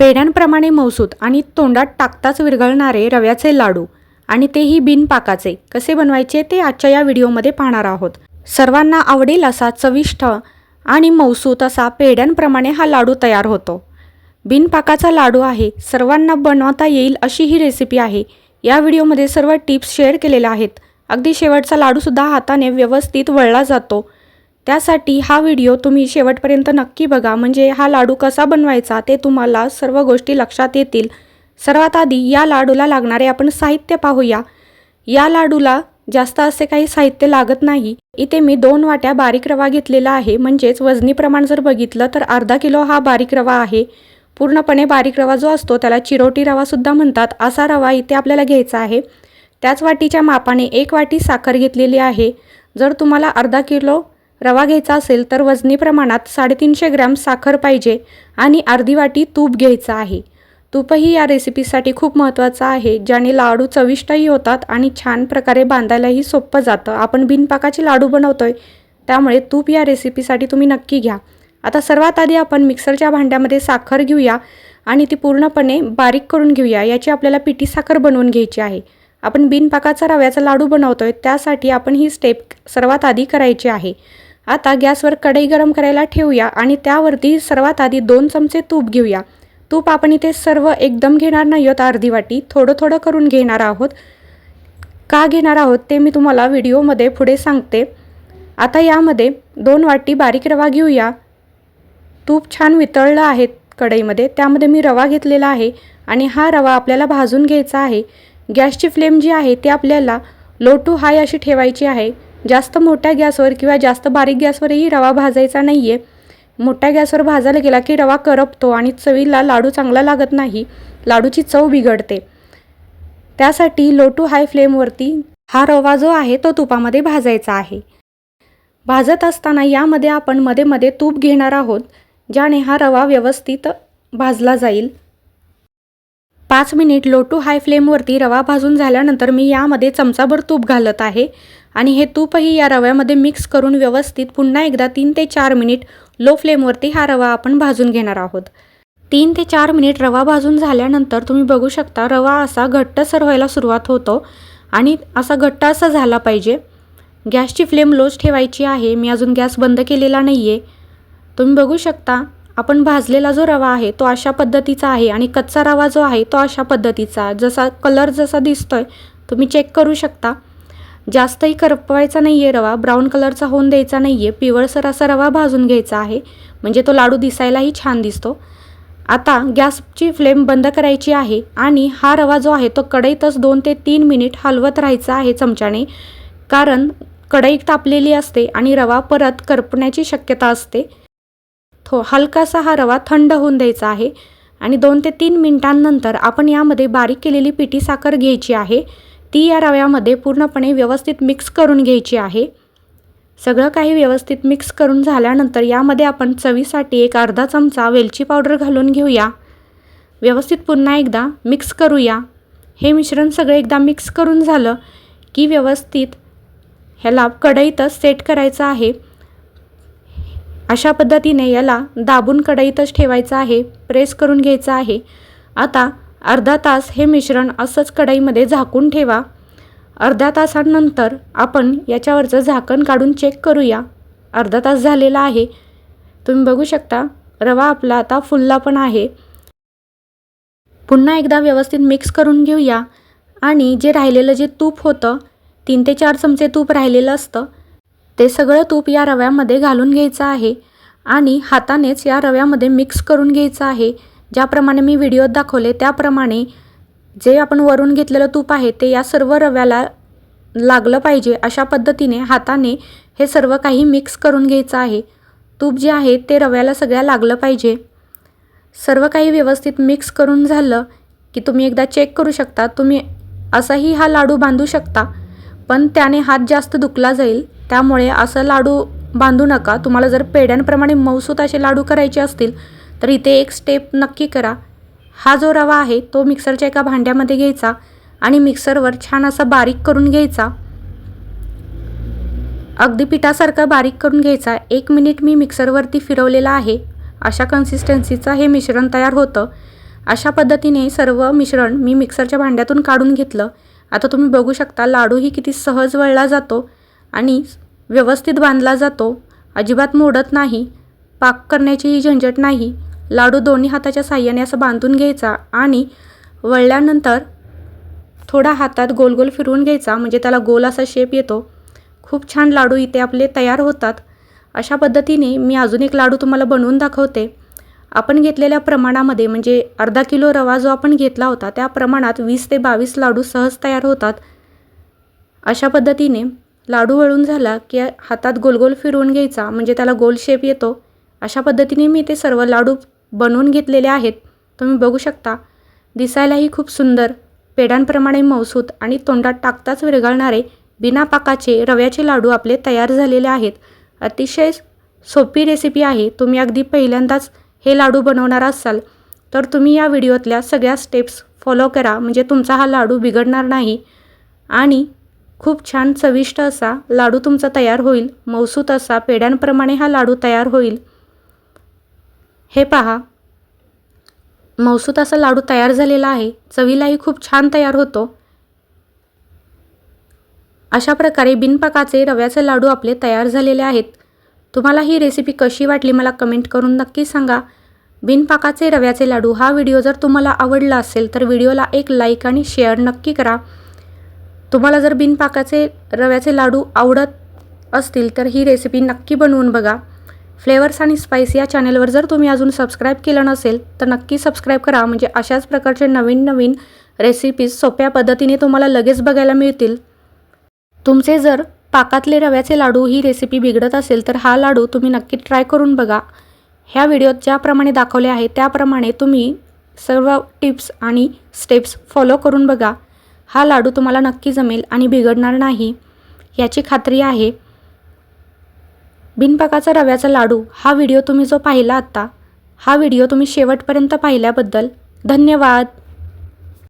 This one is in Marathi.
पेढ्यांप्रमाणे मौसूत आणि तोंडात टाकताच विरघळणारे रव्याचे लाडू आणि तेही बिनपाकाचे. कसे बनवायचे ते आजच्या या व्हिडिओमध्ये पाहणार आहोत. सर्वांना आवडेल असा चविष्ट आणि मौसूत असा पेढ्यांप्रमाणे हा लाडू तयार होतो. बिनपाकाचा लाडू आहे. सर्वांना बनवता येईल अशी ही रेसिपी आहे. या व्हिडिओमध्ये सर्व टिप्स शेअर केलेल्या आहेत. अगदी शेवटचा लाडूसुद्धा हाताने व्यवस्थित वळला जातो. त्यासाठी हा व्हिडिओ तुम्ही शेवटपर्यंत नक्की बघा. म्हणजे हा लाडू कसा बनवायचा ते तुम्हाला सर्व गोष्टी लक्षात येतील. सर्वात आधी या लाडूला लागणारे आपण साहित्य पाहूया. या लाडूला जास्त असे काही साहित्य लागत नाही. इथे मी दोन वाट्या बारीक रवा घेतलेला आहे. म्हणजेच वजनी प्रमाण जर बघितलं तर अर्धा किलो हा बारीक रवा आहे. पूर्णपणे बारीक रवा जो असतो त्याला चिरोटी रवासुद्धा म्हणतात. असा रवा इथे आपल्याला घ्यायचा आहे. त्याच वाटीच्या मापाने एक वाटी साखर घेतलेली आहे. जर तुम्हाला अर्धा किलो रवा घ्यायचा असेल तर वजनी प्रमाणात साडेतीनशे ग्रॅम साखर पाहिजे आणि अर्धी वाटी तूप घ्यायचं आहे. तूपही या रेसिपीसाठी खूप महत्त्वाचं आहे ज्याने लाडू चविष्टही होतात आणि छान प्रकारे बांधायलाही सोपं जातं. आपण बिनपाकाचे लाडू बनवतोय त्यामुळे तूप या रेसिपीसाठी तुम्ही नक्की घ्या. आता सर्वात आधी आपण मिक्सरच्या भांड्यामध्ये साखर घेऊया आणि ती पूर्णपणे बारीक करून घेऊया. याची आपल्याला पिठी साखर बनवून घ्यायची आहे. आपण बिनपाकाचा रव्याचा लाडू बनवतोय त्यासाठी आपण ही स्टेप सर्वात आधी करायची आहे. आता गॅसवर कढई गरम करायला ठेवूया आणि त्यावरती सर्वात आधी दोन चमचे तूप घेऊया. तूप आपण इथे सर्व एकदम घेणार नाही आहोत अर्धी वाटी. थोडं थोडं करून घेणार आहोत. का घेणार आहोत ते मी तुम्हाला व्हिडिओमध्ये पुढे सांगते. आता यामध्ये दोन वाटी बारीक रवा घेऊया. तूप छान वितळलं आहे कढईमध्ये. त्यामध्ये मी रवा घेतलेला आहे आणि हा रवा आपल्याला भाजून घ्यायचा आहे. गॅसची फ्लेम जी आहे ती आपल्याला लो टू हाय अशी ठेवायची आहे. जास्त मोठ्या गॅसवर किंवा जास्त बारीक गॅसवरही रवा भाजायचा नाही आहे मोठ्या गॅसवर भाजायला गेला की रवा करपतो आणि चवीला लाडू चांगला लागत नाही. लाडूची चव बिघडते. त्यासाठी लो टू हाय फ्लेमवरती हा रवा जो आहे तो तुपामध्ये भाजायचा आहे. भाजत असताना यामध्ये आपण मध्ये मध्ये तूप घेणार आहोत ज्याने हा रवा व्यवस्थित भाजला जाईल. पाच मिनिट लो टू हाय फ्लेमवरती रवा भाजून झाल्यानंतर मी यामध्ये चमचाभर तूप घालत आहे. आणि हे तूपही या रव्यामध्ये मिक्स करून व्यवस्थित पुन्हा एकदा तीन ते चार मिनिट लो फ्लेमवरती हा रवा आपण भाजून घेणार आहोत. तीन ते चार मिनिट रवा भाजून झाल्यानंतर तुम्ही बघू शकता रवा असा घट्ट व्हायला सुरुवात होतो आणि असा घट्ट असा झाला पाहिजे. गॅसची फ्लेम लोच ठेवायची आहे. मी अजून गॅस बंद केलेला नाही आहे तुम्ही बघू शकता आपण भाजलेला जो रवा आहे तो अशा पद्धतीचा आहे आणि कच्चा रवा जो आहे तो अशा पद्धतीचा जसा कलर जसा दिसतोय तुम्ही चेक करू शकता. जास्तही करपवायचा नाही आहे रवा ब्राऊन कलरचा होऊन द्यायचा नाही आहे पिवळसर असा रवा भाजून घ्यायचा आहे. म्हणजे तो लाडू दिसायलाही छान दिसतो. आता गॅसची फ्लेम बंद करायची आहे आणि हा रवा जो आहे तो कढईतच दोन ते तीन मिनिट हलवत राहायचा आहे चमच्याने. कारण कढई तापलेली असते आणि रवा परत करपण्याची शक्यता असते. थो हलकासा हा रवा थंड होऊन द्यायचा आहे आणि दोन ते तीन मिनिटांनंतर आपण यामध्ये बारीक केलेली पिठी साखर घ्यायची आहे. ती या रव्यामध्ये पूर्णपणे व्यवस्थित मिक्स करून घ्यायची आहे. सगळं काही व्यवस्थित मिक्स करून झाल्यानंतर यामध्ये आपण चवीसाठी एक अर्धा चमचा वेलची पावडर घालून घेऊया. व्यवस्थित पुन्हा एकदा मिक्स करूया. हे मिश्रण सगळं एकदा मिक्स करून झालं की व्यवस्थित ह्याला कढईतच सेट करायचं आहे. अशा पद्धतीने याला दाबून कढईतच ठेवायचं आहे. प्रेस करून घ्यायचं आहे. आता अर्धा तास हे मिश्रण असंच कढईमध्ये झाकून ठेवा. अर्ध्या तासानंतर आपण याच्यावरचं झाकण काढून चेक करूया. अर्धा तास झालेला आहे. तुम्ही बघू शकता रवा आपला आता फुलला पण आहे. पुन्हा एकदा व्यवस्थित मिक्स करून घेऊया. आणि जे राहिलेलं जे तूप होतं तीन ते चार चमचे तूप राहिलेलं असतं ते सगळं तूप या रव्यामध्ये घालून घ्यायचं आहे. आणि हातानेच या रव्यामध्ये मिक्स करून घ्यायचं आहे. ज्याप्रमाणे मी व्हिडिओत दाखवले त्याप्रमाणे जे आपण वरून घेतलेलं तूप आहे ते या सर्व रव्याला लागलं पाहिजे अशा पद्धतीने हाताने हे सर्व काही मिक्स करून घ्यायचं आहे. तूप जे आहे ते रव्याला सगळ्या लागलं पाहिजे. सर्व काही व्यवस्थित मिक्स करून झालं की तुम्ही एकदा चेक करू शकता. तुम्ही असाही हा लाडू बांधू शकता पण त्याने हात जास्त दुखला जाईल. त्यामुळे असं लाडू बांधू नका. तुम्हाला जर पेढ्यांप्रमाणे मऊसूत असे लाडू करायचे असतील तर इथे एक स्टेप नक्की करा. हा जो रवा आहे तो मिक्सरच्या एका भांड्यामध्ये घ्यायचा आणि मिक्सरवर छान असा बारीक करून घ्यायचा. अगदी पिठासारखा बारीक करून घ्यायचा. एक मिनिट मी मिक्सरवरती फिरवलेला आहे. अशा कन्सिस्टन्सीचं हे मिश्रण तयार होतं. अशा पद्धतीने सर्व मिश्रण मी मिक्सरच्या भांड्यातून काढून घेतलं. आता तुम्ही बघू शकता लाडूही किती सहज वळला जातो आणि व्यवस्थित बांधला जातो. अजिबात मोडत नाही. पाक करण्याचीही झंझट नाही. लाडू दोन्ही हाताच्या साह्याने असं बांधून घ्यायचा आणि वळल्यानंतर थोडा हातात गोल गोल फिरवून घ्यायचा. म्हणजे त्याला गोल असा शेप येतो. खूप छान लाडू इथे आपले तयार होतात. अशा पद्धतीने मी अजून एक लाडू तुम्हाला बनवून दाखवते. आपण घेतलेल्या प्रमाणामध्ये म्हणजे अर्धा किलो रवा जो आपण घेतला होता त्या प्रमाणात वीस ते बावीस लाडू सहज तयार होतात. अशा पद्धतीने लाडू वळून झाला की हातात गोल गोल फिरवून घ्यायचा. म्हणजे त्याला गोल शेप येतो. अशा पद्धतीने मी ते सर्व लाडू बनवून घेतलेले आहेत. तुम्ही बघू शकता. दिसायलाही खूप सुंदर पेढ्यांप्रमाणे मौसूत आणि तोंडात टाकताच विरघळणारे बिना पाकाचे रव्याचे लाडू आपले तयार झालेले आहेत. अतिशय सोपी रेसिपी आहे. तुम्ही अगदी पहिल्यांदाच हे लाडू बनवणार असाल. तर तुम्ही या व्हिडिओतल्या सगळ्या स्टेप्स फॉलो करा. म्हणजे तुमचा हा लाडू बिघडणार नाही. आणि खूप छान चविष्ट असा लाडू तुमचा तयार होईल. मौसूत असा पेढ्यांप्रमाणे हा लाडू तयार होईल. हे पहा. मौसूत असा लाडू तयार झालेला आहे. चवीलाही खूप छान तयार होतो. अशा प्रकारे बिनपाकाचे रव्याचे लाडू आपले तयार झालेले आहेत. तुम्हाला ही रेसिपी कशी वाटली मला कमेंट करून नक्की सांगा. बिनपाकाचे रव्याचे लाडू हा व्हिडिओ जर तुम्हाला आवडला असेल तर व्हिडिओला एक लाईक आणि शेअर नक्की करा. तुम्हाला जर बिनपाकाचे रव्याचे लाडू आवडत असतील तर ही रेसिपी नक्की बनवून बघा. फ्लेवर्स आणि स्पाइस या चॅनलवर जर तुम्ही अजून सबस्क्राईब केलं नसेल तर नक्की सबस्क्राईब करा. म्हणजे अशाच प्रकारचे नवीन नवीन रेसिपीज सोप्या पद्धतीने तुम्हाला लगेच बघायला मिळतील. तुमचे जर पाकातले रव्याचे लाडू ही रेसिपी बिघडत असेल तर हा लाडू तुम्ही नक्की ट्राय करून बघा. ह्या व्हिडिओत ज्याप्रमाणे दाखवले आहे त्याप्रमाणे तुम्ही सर्व टिप्स आणि स्टेप्स फॉलो करून बघा. हा लाडू तुम्हाला नक्की जमेल आणि बिघडणार नाही. याची खात्री आहे. बिनपाकाचा रव्याचा लाडू हा व्हिडिओ तुम्ही जो पाहिला आत्ता हा व्हिडिओ तुम्ही शेवटपर्यंत पाहिल्याबद्दल धन्यवाद.